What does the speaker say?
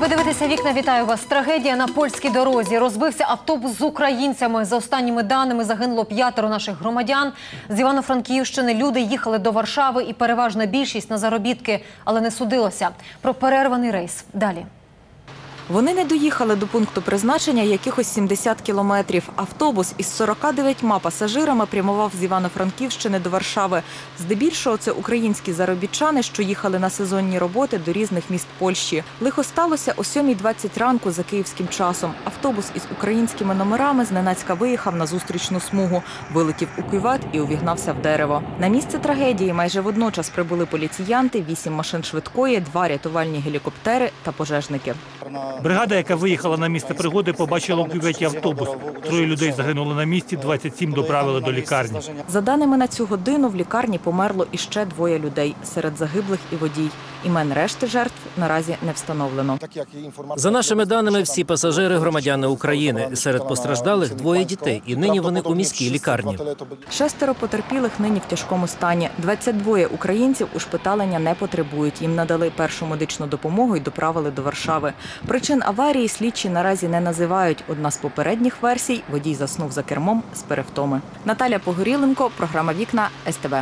Ви дивитеся вікна. Вітаю вас. Трагедія на польській дорозі. Розбився автобус з українцями. За останніми даними загинуло п'ятеро наших громадян. З Івано-Франківщини люди їхали до Варшави і переважна більшість на заробітки, але не судилося. Про перерваний рейс. Далі. Вони не доїхали до пункту призначення якихось 70 кілометрів. Автобус із 49 пасажирами прямував з Івано-Франківщини до Варшави. Здебільшого це українські заробітчани, що їхали на сезонні роботи до різних міст Польщі. Лихо сталося о 7.20 ранку за київським часом. Автобус із українськими номерами зненацька виїхав на зустрічну смугу, вилетів у кювет і увігнався в дерево. На місце трагедії майже водночас прибули поліціянти, вісім машин швидкої, два рятувальні гелікоптери та пожежники. Бригада, яка виїхала на місце пригоди, побачила у кюветі автобус. Троє людей загинули на місці, 27 доправили до лікарні. За даними на цю годину, в лікарні померло іще двоє людей. Серед загиблих і водій. Імен решти жертв наразі не встановлено. За нашими даними, всі пасажири громадяни України. Серед постраждалих двоє дітей, і нині вони у міській лікарні. Шестеро потерпілих нині в тяжкому стані. 22 українців ушпиталення не потребують. Їм надали першу медичну допомогу і доправили до Варшави. Причин аварії слідчі наразі не називають. Одна з попередніх версій водій заснув за кермом з перевтоми. Наталя Погоріленко, програма Вікна СТБ.